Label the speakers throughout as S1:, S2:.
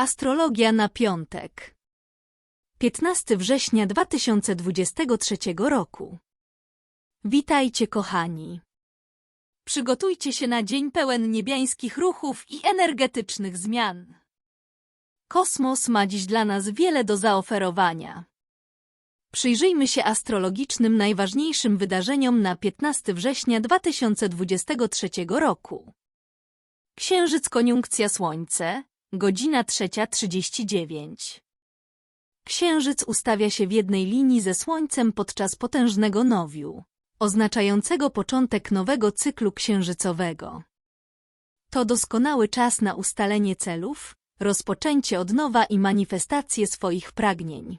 S1: Astrologia na piątek. 15 września 2023 roku. Witajcie, kochani. Przygotujcie się na dzień pełen niebiańskich ruchów i energetycznych zmian. Kosmos ma dziś dla nas wiele do zaoferowania. Przyjrzyjmy się astrologicznym najważniejszym wydarzeniom na 15 września 2023 roku. Księżyc koniunkcja Słońce, godzina 3.39. Księżyc ustawia się w jednej linii ze Słońcem podczas potężnego nowiu, oznaczającego początek nowego cyklu księżycowego. To doskonały czas na ustalenie celów, rozpoczęcie od nowa i manifestację swoich pragnień.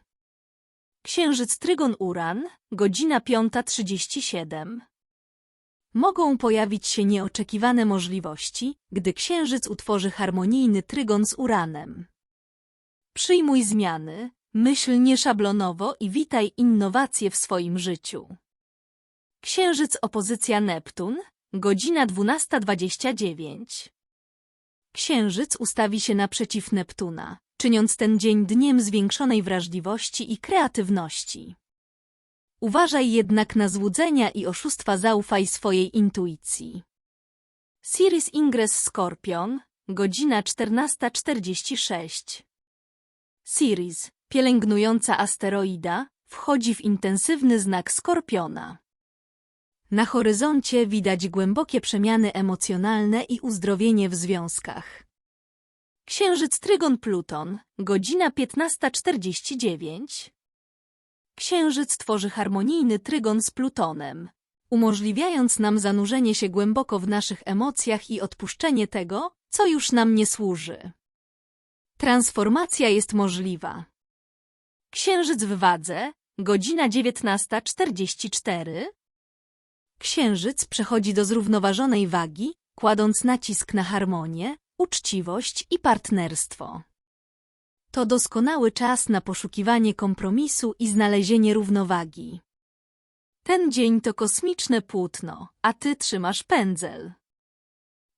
S1: Księżyc Trygon Uran, godzina 5.37. Mogą pojawić się nieoczekiwane możliwości, gdy Księżyc utworzy harmonijny trygon z Uranem. Przyjmuj zmiany, myśl nieszablonowo i witaj innowacje w swoim życiu. Księżyc opozycja Neptun, godzina 12.29. Księżyc ustawi się naprzeciw Neptuna, czyniąc ten dzień dniem zwiększonej wrażliwości i kreatywności. Uważaj jednak na złudzenia i oszustwa, zaufaj swojej intuicji. Sirius Ingres Skorpion, godzina 14.46. Sirius, pielęgnująca asteroida, wchodzi w intensywny znak Skorpiona. Na horyzoncie widać głębokie przemiany emocjonalne i uzdrowienie w związkach. Księżyc Trygon Pluton, godzina 15.49. Księżyc tworzy harmonijny trygon z Plutonem, umożliwiając nam zanurzenie się głęboko w naszych emocjach i odpuszczenie tego, co już nam nie służy. Transformacja jest możliwa. Księżyc w wadze, godzina 19.44. Księżyc przechodzi do zrównoważonej wagi, kładąc nacisk na harmonię, uczciwość i partnerstwo. To doskonały czas na poszukiwanie kompromisu i znalezienie równowagi. Ten dzień to kosmiczne płótno, a ty trzymasz pędzel.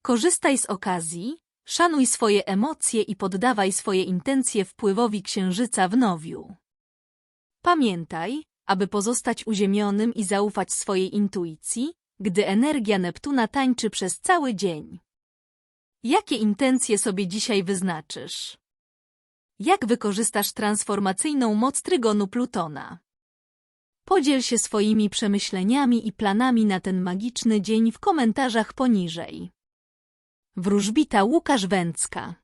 S1: Korzystaj z okazji, szanuj swoje emocje i poddawaj swoje intencje wpływowi księżyca w nowiu. Pamiętaj, aby pozostać uziemionym i zaufać swojej intuicji, gdy energia Neptuna tańczy przez cały dzień. Jakie intencje sobie dzisiaj wyznaczysz? Jak wykorzystasz transformacyjną moc trygonu Plutona? Podziel się swoimi przemyśleniami i planami na ten magiczny dzień w komentarzach poniżej. Wróżbita Łukasz Węcka